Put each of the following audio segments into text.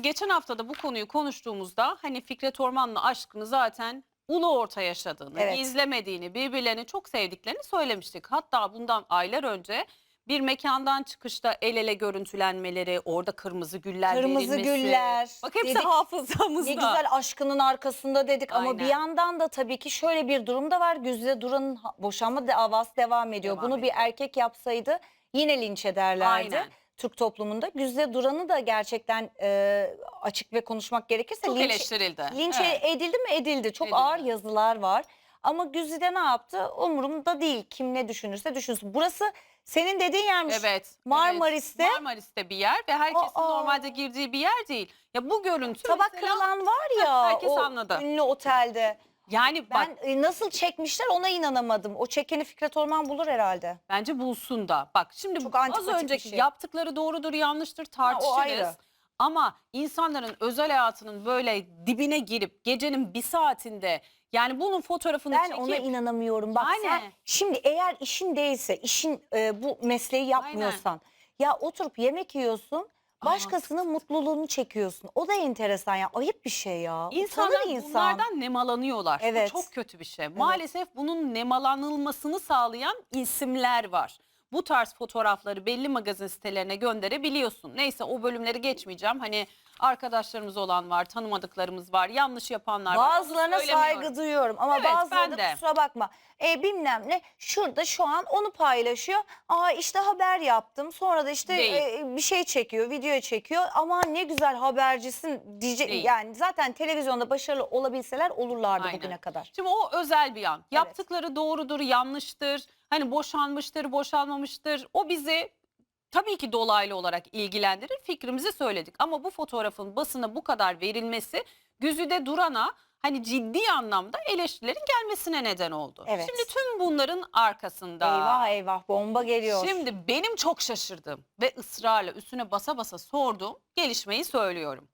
Geçen hafta da bu konuyu konuştuğumuzda hani Fikret Orman'la aşkını zaten ulu orta yaşadığını, Evet. izlemediğini, birbirlerini çok sevdiklerini söylemiştik. Hatta bundan aylar önce bir mekandan çıkışta el ele görüntülenmeleri, orada kırmızı güller Kırmızı verilmesi. güller. Bak hepsi Dedik, hafızamızda. Ne güzel aşkının arkasında dedik ama Aynen. bir yandan da tabii ki şöyle bir durum da var. Güzide Duran'ın ha- boşanma davası devam ediyor. Devam Bunu bir ediyor. erkek yapsaydı yine linç ederlerdi. Aynen. Türk toplumunda. Güzide Duran'ı da gerçekten e, açık ve konuşmak gerekirse Çok linç, eleştirildi. linç Evet. edildi mi? Edildi. Çok Edildi. ağır yazılar var. Ama Güzide ne yaptı? Umurumda değil. Kim ne düşünürse düşünsün. Burası senin dediğin yermiş. Evet. Marmaris'te- evet. Marmaris'te bir yer ve herkesin Aa. normalde girdiği bir yer değil. Ya bu görüntü Tabak mesela- kırılan var ya herkes o anladı. ünlü otelde. Yani bak Ben e, nasıl çekmişler ona inanamadım. O çekeni Fikret Orman bulur herhalde. Bence bulsun da. Bak şimdi Çok az antipatik bir önceki şey. yaptıkları doğrudur yanlıştır tartışırız. ayrı. Ama insanların özel hayatının böyle dibine girip gecenin bir saatinde yani bunun fotoğrafını Ben çekip ona inanamıyorum. Bak sen Yani. şimdi eğer işin değilse, işin e, bu mesleği yapmıyorsan ya oturup yemek yiyorsun, başkasının mutluluğunu çekiyorsun. O da enteresan ya. Ayıp bir şey ya. İnsanlar Utanır insan. bunlardan nemalanıyorlar. Evet. Bu çok kötü bir şey. Maalesef bunun nemalanılmasını sağlayan isimler var. Bu tarz fotoğrafları belli magazin sitelerine gönderebiliyorsun. Neyse o bölümleri geçmeyeceğim. Hani arkadaşlarımız olan var, tanımadıklarımız var, yanlış yapanlar var. Bazılarına söylemiyorum. saygı duyuyorum ama Evet, ben da de. kusura bakma. E, bilmem ne şurada şu an onu paylaşıyor. Aa işte haber yaptım. Sonra da işte Değil. e, bir şey çekiyor, video çekiyor. Ama ne güzel habercisin diyecek. Değil. Yani zaten televizyonda başarılı olabilseler olurlardı Aynen. bugüne kadar. Şimdi o özel bir yan. Yaptıkları doğrudur, yanlıştır. Hani boşanmıştır, boşanmamıştır. O bizi tabii ki dolaylı olarak ilgilendirir. Fikrimizi söyledik. Ama bu fotoğrafın basına bu kadar verilmesi Güzide Duran'a hani ciddi anlamda eleştirilerin gelmesine neden oldu. Evet. Şimdi tüm bunların arkasında Eyvah eyvah bomba geliyor. Şimdi benim çok şaşırdığım ve ısrarla üstüne basa basa sorduğum gelişmeyi söylüyorum.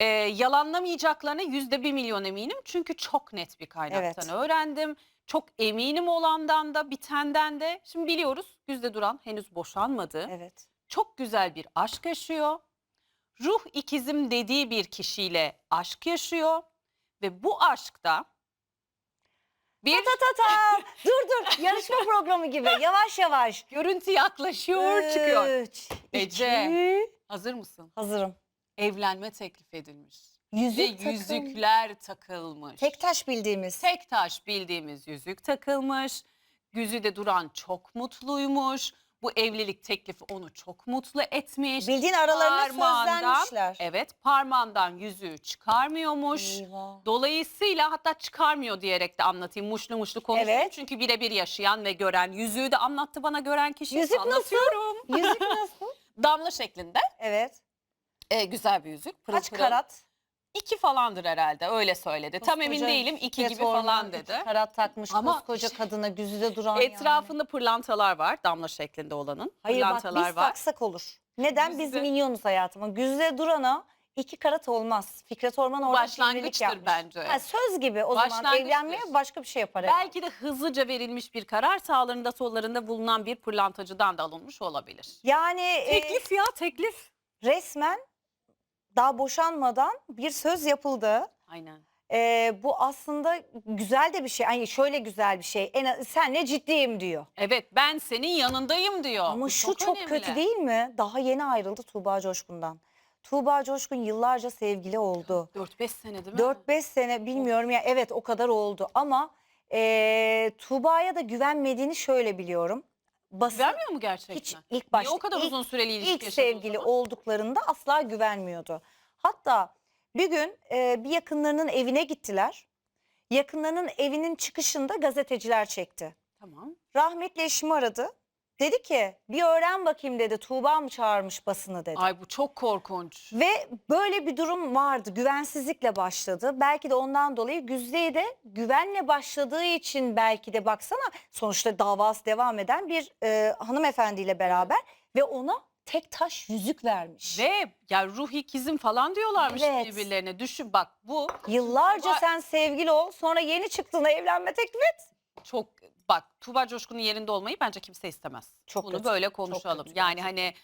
Ee, yalanlamayacaklarına yüzde bir milyon eminim. Çünkü çok net bir kaynaktan Evet. öğrendim. Çok eminim olandan da bitenden de. Şimdi biliyoruz Güzde Duran henüz boşanmadı. Evet. Çok güzel bir aşk yaşıyor. Ruh ikizim dediği bir kişiyle aşk yaşıyor. Ve bu aşkta bir Ta ta ta. dur dur yarışma programı gibi yavaş yavaş. görüntü yaklaşıyor çıkıyor. Üç, Ece. iki. Hazır mısın? Hazırım. evlenme teklif edilmiş. Yüzük Ve takım. yüzükler takılmış. Tek taş bildiğimiz. Tek taş bildiğimiz yüzük takılmış. Güzide Duran çok mutluymuş. Bu evlilik teklifi onu çok mutlu etmiş. Bildiğin aralarına sözlenmişler. Evet parmağından yüzüğü çıkarmıyormuş. Eyvah. Dolayısıyla hatta çıkarmıyor diyerek de anlatayım muşlu muşlu konuşayım. Evet. Çünkü birebir yaşayan ve gören yüzüğü de anlattı bana gören kişi. Yüzük nasıl? Anlatıyorum. Yüzük nasıl? Damla şeklinde. Evet. E, güzel bir yüzük. pırıl Kaç pırıl. karat? İki falandır herhalde öyle söyledi. Tam emin Koskoca değilim iki Fikret gibi Orman falan dedi. karat takmış Ama koskoca kadına güzide duran yani. Etrafında pırlantalar var damla şeklinde olanın. Hayır bak pırlantalar biz var. taksak olur. Neden? Biz Güzide- minyonuz hayatım. Güzide durana iki karat olmaz. Fikret Orman orada Başlangıçtır yapmış. bence. Ha, söz gibi o zaman Başlangıçtır. evlenmeye başka bir şey yapar. herhalde. Belki de hızlıca verilmiş bir karar sağlarında sollarında bulunan bir pırlantacıdan da alınmış olabilir. Yani e, Teklif ya teklif. resmen daha boşanmadan bir söz yapıldı. Aynen. E, bu aslında güzel de bir şey. Yani şöyle güzel bir şey. En, senle ciddiyim diyor. Evet ben senin yanındayım diyor. Ama Bu şu çok, önemli. kötü değil mi? Daha yeni ayrıldı Tuğba Coşkun'dan. Tuğba Coşkun yıllarca sevgili oldu. 4-5 sene değil mi? 4-5 sene bilmiyorum ya evet o kadar oldu ama eee Tuğba'ya da güvenmediğini şöyle biliyorum. Basın Vermiyor mu gerçekten? hiç ilk başta Niye o kadar ilk, uzun süreli ilişki ilk sevgili olduklarında asla güvenmiyordu. Hatta bir gün eee, bir yakınlarının evine gittiler. Yakınlarının evinin çıkışında gazeteciler çekti. Tamam. Rahmetli eşimi aradı. Dedi ki bir öğren bakayım dedi Tuğba mı çağırmış basını dedi. Ay bu çok korkunç. Ve böyle bir durum vardı. Güvensizlikle başladı. Belki de ondan dolayı Güzde'ye de güvenle başladığı için belki de baksana sonuçta davası devam eden bir e, hanımefendiyle beraber ve ona tek taş yüzük vermiş. Ve ya ruh ikizim falan diyorlarmış Evet. birbirlerine. Düşün bak bu Yıllarca Tuğba- sen sevgili ol sonra yeni çıktığına evlenme teklif et. çok bak Tuğba Coşkun'un yerinde olmayı bence kimse istemez. Çok Bunu kötü, böyle çok konuşalım. kötü yani hani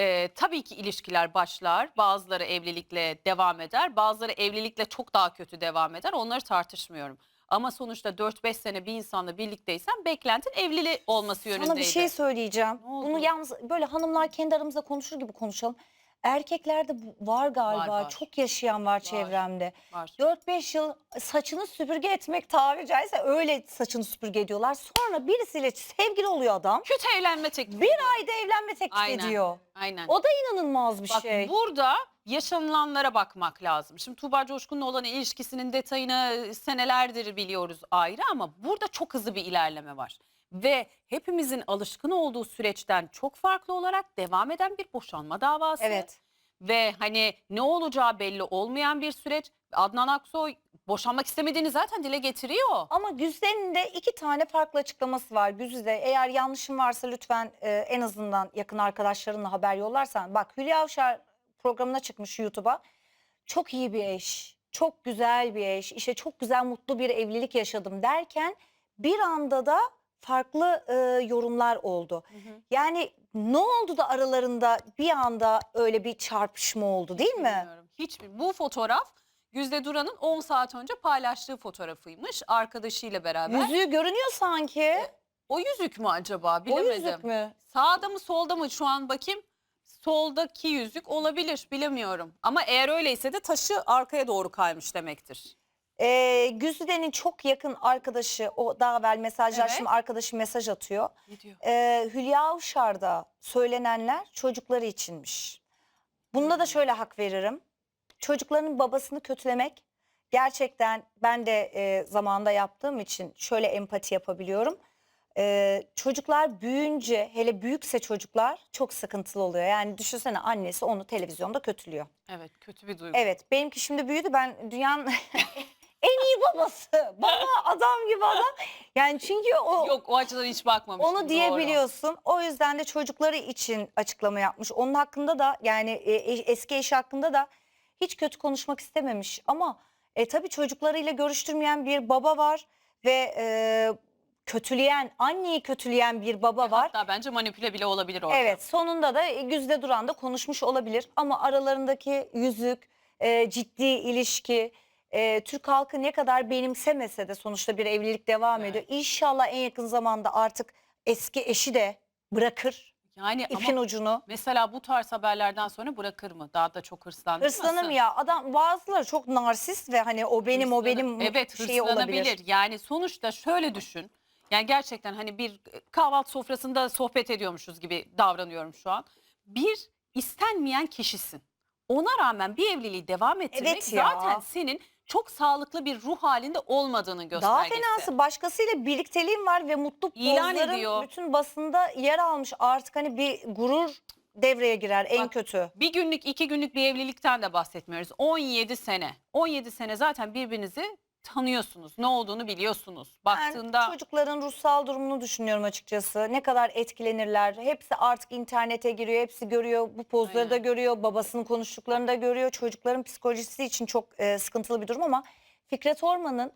Ee, tabii ki ilişkiler başlar. Bazıları evlilikle devam eder. Bazıları evlilikle çok daha kötü devam eder. Onları tartışmıyorum. Ama sonuçta 4-5 sene bir insanla birlikteysen beklentin evliliği olması yönündeydi. Sana bir şey söyleyeceğim. Ne oldu? Bunu yalnız böyle hanımlar kendi aramızda konuşur gibi konuşalım. Erkeklerde bu var galiba. Var. Çok yaşayan var çevremde. Var. 4-5 yıl saçını süpürge etmek tabiri caizse öyle saçını süpürge ediyorlar. Sonra birisiyle sevgili oluyor adam. Kötü evlenme teklifi. Bir ayda evlenme teklif Aynen. ediyor. Aynen. O da inanılmaz bir Bak şey. burada yaşanılanlara bakmak lazım. Şimdi Tuğba Coşkun'la olan ilişkisinin detayını senelerdir biliyoruz ayrı ama burada çok hızlı bir ilerleme var. Ve hepimizin alışkın olduğu süreçten çok farklı olarak devam eden bir boşanma davası. Evet. Ve hani ne olacağı belli olmayan bir süreç. Adnan Aksoy boşanmak istemediğini zaten dile getiriyor. Ama Güzde'nin de iki tane farklı açıklaması var. Güzde eğer yanlışım varsa lütfen e, en azından yakın arkadaşlarınla haber yollarsan. Bak Hülya Avşar programına çıkmış YouTube'a. Çok iyi bir eş, çok güzel bir eş, işte çok güzel mutlu bir evlilik yaşadım derken bir anda da farklı e, yorumlar oldu. Yani ne oldu da aralarında bir anda öyle bir çarpışma oldu değil mi? Bilmiyorum. Hiçbir. Bu fotoğraf Güzde Duran'ın 10 saat önce paylaştığı fotoğrafıymış arkadaşıyla beraber. Yüzüğü görünüyor sanki. O yüzük mü acaba O bilemedim. yüzük mü? Sağda mı solda mı şu an bakayım. Soldaki yüzük olabilir bilemiyorum. Ama eğer öyleyse de taşı arkaya doğru kaymış demektir. Ee, Güzide'nin çok yakın arkadaşı o daha evvel mesajlaştım Evet. arkadaşı mesaj atıyor. Ne diyor? Ee, Hülya Avşar'da söylenenler çocukları içinmiş. Bunda da şöyle hak veririm. Çocukların babasını kötülemek gerçekten ben de e, zamanında yaptığım için şöyle empati yapabiliyorum. Ee, çocuklar büyüyünce hele büyükse çocuklar çok sıkıntılı oluyor. Yani düşünsene annesi onu televizyonda kötülüyor. Evet kötü bir duygu. Evet benimki şimdi büyüdü ben dünyanın en iyi babası. Baba adam gibi adam. Yani çünkü o Yok o açıdan hiç bakmamıştım. onu diyebiliyorsun. O yüzden de çocukları için açıklama yapmış. Onun hakkında da yani e, e- eski eşi hakkında da hiç kötü konuşmak istememiş. Ama e, tabii çocuklarıyla görüştürmeyen bir baba var ve e, kötüleyen, anneyi kötüleyen bir baba var. Hatta bence manipüle bile olabilir orada. Evet sonunda da e, Güzde Duran da konuşmuş olabilir ama aralarındaki yüzük, e, ciddi ilişki, e, Türk halkı ne kadar benimsemese de sonuçta bir evlilik devam Evet. ediyor. İnşallah en yakın zamanda artık eski eşi de bırakır Yani ipin ama ucunu. mesela bu tarz haberlerden sonra bırakır mı? Daha da çok. Hırslanır mı ya? Adam bazıları çok narsist ve hani o benim o Hırslanır- benim evet, şeyi olabilir. Yani sonuçta şöyle düşün. Yani gerçekten hani bir kahvaltı sofrasında sohbet ediyormuşuz gibi davranıyorum şu an. Bir istenmeyen kişisin. Ona rağmen bir evliliği devam ettirmek Evet ya. zaten senin çok sağlıklı bir ruh halinde olmadığını Daha göstergesi. fenası başkasıyla birlikteliğim var ve mutlu İlan pozlarım ediyor. bütün basında yer almış. Artık hani bir gurur devreye girer en Bak, kötü. Bir günlük iki günlük bir evlilikten de bahsetmiyoruz. 17 sene. 17 sene zaten birbirinizi tanıyorsunuz. Ne olduğunu biliyorsunuz. Baktığında Ben çocukların ruhsal durumunu düşünüyorum açıkçası. Ne kadar etkilenirler. Hepsi artık internete giriyor. Hepsi görüyor. Bu pozları da Aynen. görüyor. Babasının konuştuklarını da görüyor. Çocukların psikolojisi için çok e, sıkıntılı bir durum ama Fikret Orman'ın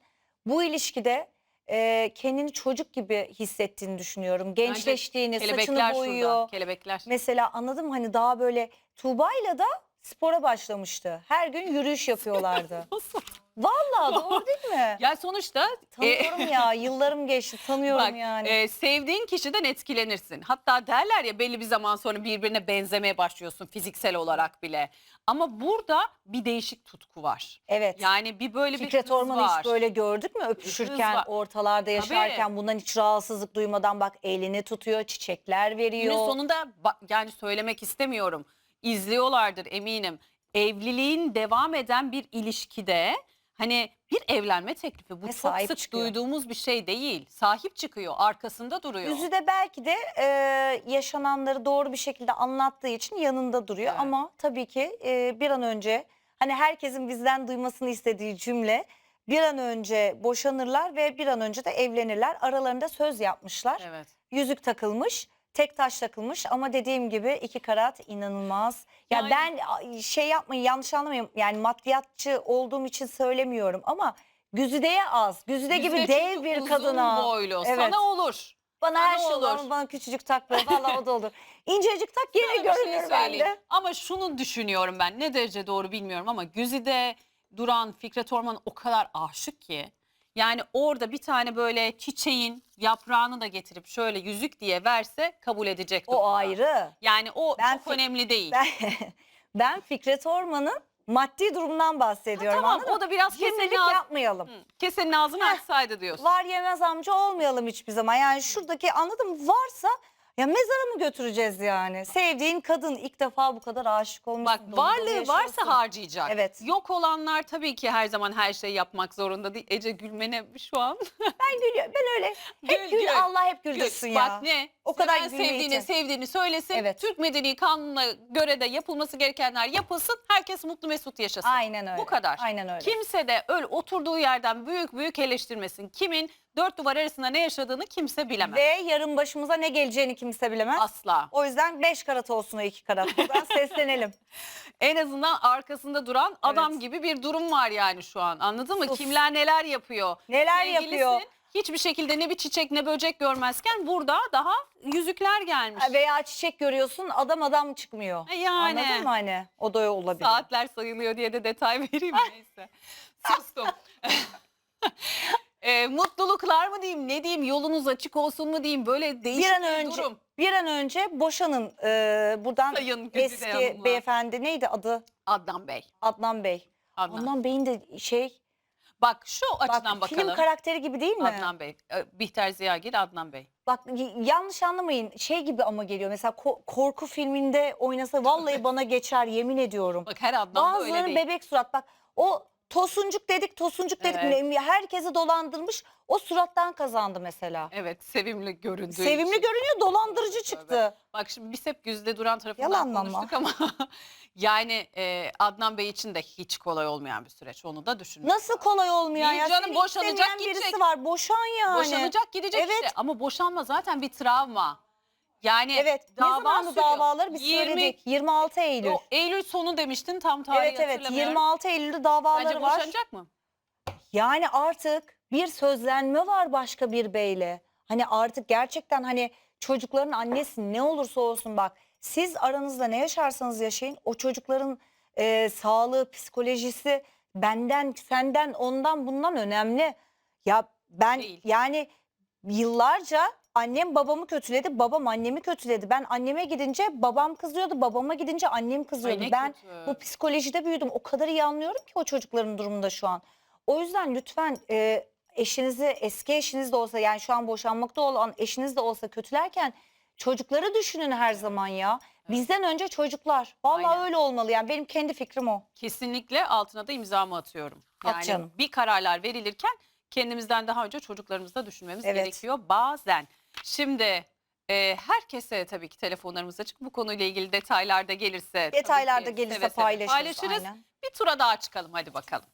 bu ilişkide e, kendini çocuk gibi hissettiğini düşünüyorum. Gençleştiğini, saçını kelebekler boyuyor. şurada. Kelebekler. Mesela anladım hani daha böyle Tuğba'yla da spora başlamıştı. Her gün yürüyüş yapıyorlardı. Vallahi doğru değil mi? Ya sonuçta e, Tanıyorum ya yıllarım geçti tanıyorum Bak, yani. e, sevdiğin kişiden etkilenirsin. Hatta derler ya belli bir zaman sonra birbirine benzemeye başlıyorsun fiziksel olarak bile. Ama burada bir değişik tutku var. evet. Yani bir böyle bir Fikret hız Orman'ı var. hiç böyle gördük mü öpüşürken var. ortalarda yaşarken bundan hiç rahatsızlık duymadan bak elini tutuyor çiçekler veriyor. Günün sonunda ba- yani söylemek istemiyorum. İzliyorlardır eminim. Evliliğin devam eden bir ilişkide hani bir evlenme teklifi bu Ve çok sahip sık çıkıyor. duyduğumuz bir şey değil. Sahip çıkıyor, arkasında duruyor. Yüzü de belki de e, yaşananları doğru bir şekilde anlattığı için yanında duruyor. Evet. Ama tabii ki e, bir an önce hani herkesin bizden duymasını istediği cümle bir an önce boşanırlar ve bir an önce de evlenirler. Aralarında söz yapmışlar. Evet. Yüzük takılmış. Tek taş takılmış ama dediğim gibi iki karat inanılmaz. Ya Yani- ben şey yapmayın yanlış anlamayın yani maddiyatçı olduğum için söylemiyorum ama Güzide'ye az. Güzide gibi Yüzde dev bir uzun kadına. boylu. Evet. Sana olur. Bana Ha, her şey olur olur. bana küçücük tak böyle. Valla o da olur. İncecik tak yine bir şey görünür bende. Ama şunu düşünüyorum ben ne derece doğru bilmiyorum ama Güzide duran Fikret Orman o kadar aşık ki. Yani orada bir tane böyle çiçeğin yaprağını da getirip şöyle yüzük diye verse kabul edecek. O durumda. ayrı. Yani o Ben çok fi- önemli değil. Ben, ben Fikret Orman'ın maddi durumundan bahsediyorum. tamam anladın mı? o da biraz kesenin, Cimrilik yapmayalım. Hı, kesenin ağzını açsaydı diyorsun. Var yemez amca olmayalım hiçbir zaman. Yani şuradaki anladın mı? Varsa ya mezara mı götüreceğiz yani? Sevdiğin kadın ilk defa bu kadar aşık olmuş. Bak varlığı varsa harcayacak. Evet. Yok olanlar tabii ki her zaman her şeyi yapmak zorunda değil. Ece gülmene şu an. Ben gülüyorum. Ben öyle. Hep Gül, gül, gül. Allah hep Gül. güldürsün ya. Bak ne? O kadar Seven gülmeyi sevdiğini için. sevdiğini söylesin. Evet. Türk Medeni Kanunu'na göre de yapılması gerekenler yapılsın. Herkes mutlu mesut yaşasın. Aynen öyle. Bu kadar. Aynen öyle. Kimse de öyle oturduğu yerden büyük büyük eleştirmesin. Kimin dört duvar arasında ne yaşadığını kimse bilemez. Ve yarın başımıza ne geleceğini kimse bilemez. Asla. O yüzden beş karat olsun o iki karat. Buradan seslenelim. En azından arkasında duran adam gibi bir durum var yani şu an. Anladın mı? Sus. Kimler neler yapıyor. Neler yapıyor. Hiçbir şekilde ne bir çiçek ne böcek görmezken burada daha yüzükler gelmiş. Veya çiçek görüyorsun adam adam çıkmıyor. E yani. Anladın mı hani? O da olabilir. Saatler sayılıyor diye de detay vereyim neyse. Sustum. e, mutluluklar mı diyeyim ne diyeyim yolunuz açık olsun mu diyeyim böyle değişik bir an önce durum. bir an önce boşanın. Ee, buradan Sayın Güzide eski Hanım'la. beyefendi neydi adı? Adnan Bey. Adnan Bey. Adnan. Adnan Bey'in de şey Bak şu açıdan bak, film bakalım. karakteri gibi değil mi? Adnan Bey. E, Bihter Ziyagil Adnan Bey. Bak y- yanlış anlamayın şey gibi ama geliyor mesela ko- korku filminde oynasa vallahi bana geçer yemin ediyorum. Bak her Adnan da öyle Bazıları değil. bebek surat bak o tosuncuk dedik tosuncuk dedik Evet. Herkesi dolandırmış o surattan kazandı mesela. Evet sevimli göründüğü Sevimli için. görünüyor dolandırıcı çıktı. Bak şimdi biz hep Güzide Duran tarafından Yalan mı ama? konuştuk ama yani e, Adnan Bey için de hiç kolay olmayan bir süreç. Onu da düşünün. Nasıl kolay Değil ya? canım, Seni boşanacak, istemeyen gidecek. birisi var boşan yani. Boşanacak gidecek Evet. işte ama boşanma zaten bir travma. Yani Evet ne zamandı sürüyor. davaları biz 20 söyledik 26 Eylül. O Eylül sonu demiştin tam tarihi Evet evet hatırlamıyorum. 26 Eylül'de davaları Bence var. boşanacak mı? Yani artık bir sözlenme var başka bir beyle. Hani artık gerçekten hani çocukların annesi ne olursa olsun bak siz aranızda ne yaşarsanız yaşayın o çocukların e, sağlığı, psikolojisi benden, senden, ondan bundan önemli. Ya ben Değil. yani yıllarca annem babamı kötüledi, babam annemi kötüledi. Ben anneme gidince babam kızıyordu, babama gidince annem kızıyordu. Ay ne ben kötü. bu psikolojide büyüdüm. O kadar iyi anlıyorum ki o çocukların durumunda şu an. O yüzden lütfen e, eşinizi eski eşiniz de olsa yani şu an boşanmakta olan eşiniz de olsa kötülerken çocukları düşünün her zaman ya. Bizden önce çocuklar. Vallahi Aynen. öyle olmalı yani benim kendi fikrim o. Kesinlikle altına da imzamı atıyorum. At Yani canım. bir kararlar verilirken kendimizden daha önce çocuklarımızı da düşünmemiz Evet. gerekiyor bazen. Şimdi e, herkese tabii ki telefonlarımız açık. Bu konuyla ilgili detaylar da gelirse tabii Detaylarda ki gelirse seve seve paylaşırız. paylaşırız. Aynen. Bir tura daha çıkalım hadi bakalım.